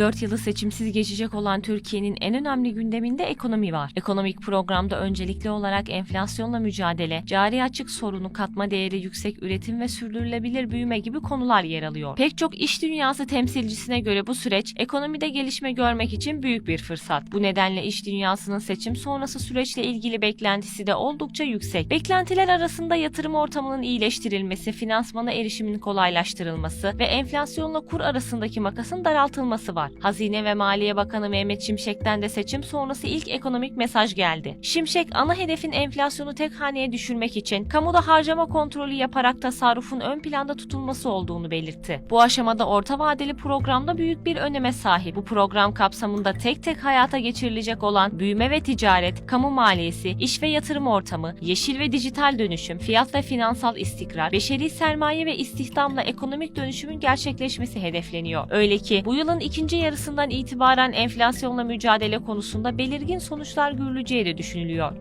4 yılı seçimsiz geçecek olan Türkiye'nin en önemli gündeminde ekonomi var. Ekonomik programda öncelikli olarak enflasyonla mücadele, cari açık sorunu, katma değeri yüksek üretim ve sürdürülebilir büyüme gibi konular yer alıyor. Pek çok iş dünyası temsilcisine göre bu süreç ekonomide gelişme görmek için büyük bir fırsat. Bu nedenle iş dünyasının seçim sonrası süreçle ilgili beklentisi de oldukça yüksek. Beklentiler arasında yatırım ortamının iyileştirilmesi, finansmana erişimin kolaylaştırılması ve enflasyonla kur arasındaki makasın daraltılması var. Hazine ve Maliye Bakanı Mehmet Şimşek'ten de seçim sonrası ilk ekonomik mesaj geldi. Şimşek ana hedefin enflasyonu tek haneye düşürmek için kamuda harcama kontrolü yaparak tasarrufun ön planda tutulması olduğunu belirtti. Bu aşamada orta vadeli programda büyük bir öneme sahip. Bu program kapsamında tek tek hayata geçirilecek olan büyüme ve ticaret, kamu maliyesi, iş ve yatırım ortamı, yeşil ve dijital dönüşüm, fiyat ve finansal istikrar, beşeri sermaye ve istihdamla ekonomik dönüşümün gerçekleşmesi hedefleniyor. Öyle ki bu yılın ikinci yarısından itibaren enflasyonla mücadele konusunda belirgin sonuçlar görüleceği de düşünülüyor.